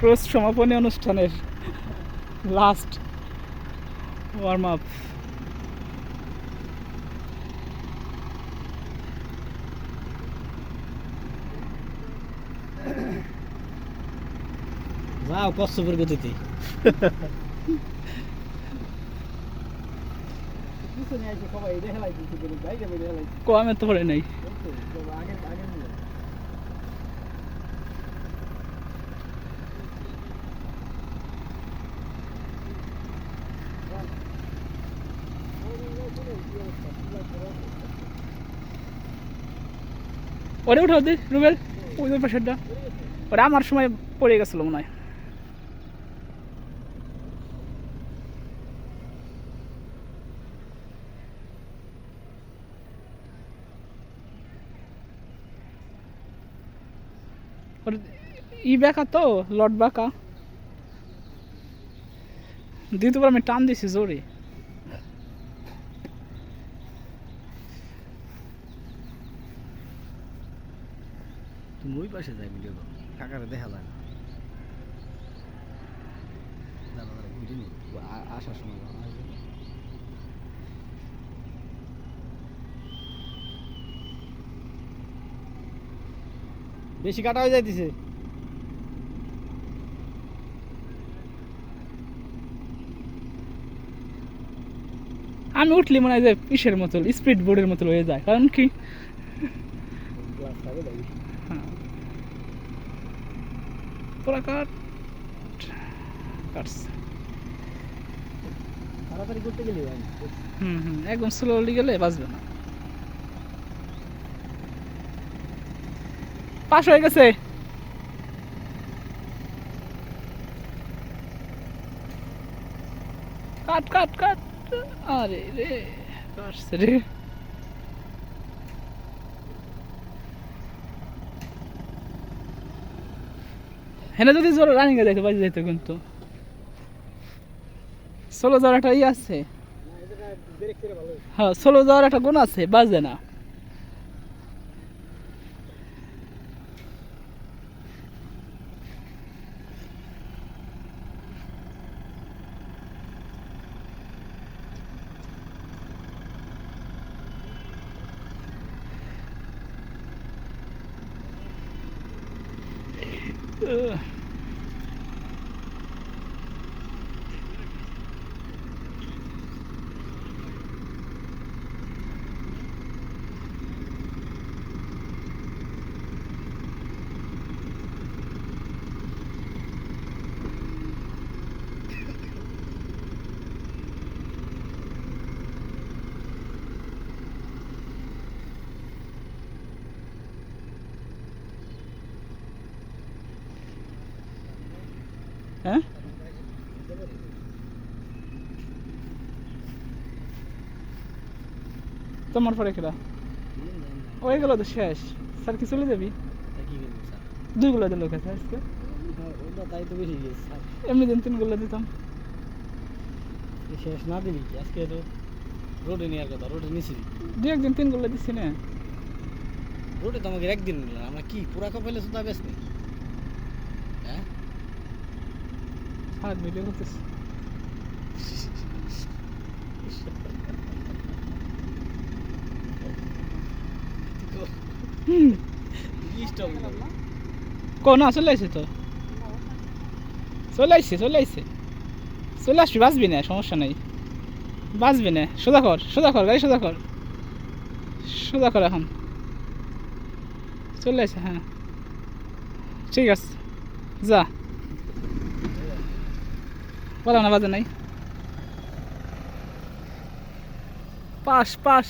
Cross সমাপনী অনুষ্ঠানের last warm up যাও কচ্ছপের গতিতে। কমে তো পড়ে নাই। ওরে উঠাও দি, রুবেল। ওই ওই পাশেরটা। ওরা আমার সময় পড়ে গেছিল মনে হয়। ই বেকা তো লট বাঁকা দ্বিতীয়বার আমি টান দিছি, জোরে। তুমি ওই পাশে যাই ভিডিও করো কাকারে দেখা যায় নি। আসার সময় বেশি কাটা হয়ে যাইতেছে। আমি উঠলি মনে হয় যে পিসের মতো স্পিড বোর্ডের মতো হয়ে যায়। কারণ কি হ্যাঁ। পুরা কাট কাটছে। তাড়াতাড়ি করতে গেলি ভাই হুম হুম একদম স্লোলি গেলে বাঁচবে না। পাশ হয়ে গেছে। কাট কাট কাট। আরে রে কাটছে রে। হেনে যদি জোর রানিং যাইতে, বাজে যাইতো কিন্তু। ষোলো যাওয়ার একটা ই আছে। হ্যাঁ ষোলো যাওয়ার একটা গুণ আছে, বাজে না। 呃 হ্যাঁ? তোমার পরে কেডা হয়ে গেল তো শেষ। স্যার কি চলে যাবি? করব স্যার। দিল কাছে আজকে? তাই তো বেশি এমনি দিন তিন তিনগুলো দিতাম। শেষ না দিলি কি? আজকে তো রোডে নেওয়ার কথা রোডে নিছি। দু একদিন তিন তিনগুলো দিচ্ছি না। রোডে তো আমাকে একদিন নিলাম আমরা কি পুরা কপাইলে সুদা বেশ নেই হ্যাঁ হুম স্টপ কোন চলে আসছে তো চলে আসছে চলে আসছে চলে আসবি বাঁচবি না সমস্যা নেই. বাঁচবি না সোজা কর সোজা কর গাড়ি সোজা কর সোজা কর এখন. চলে আসছে হ্যাঁ ঠিক আছে, যা। বলো না বাজে নাই। Pass pass.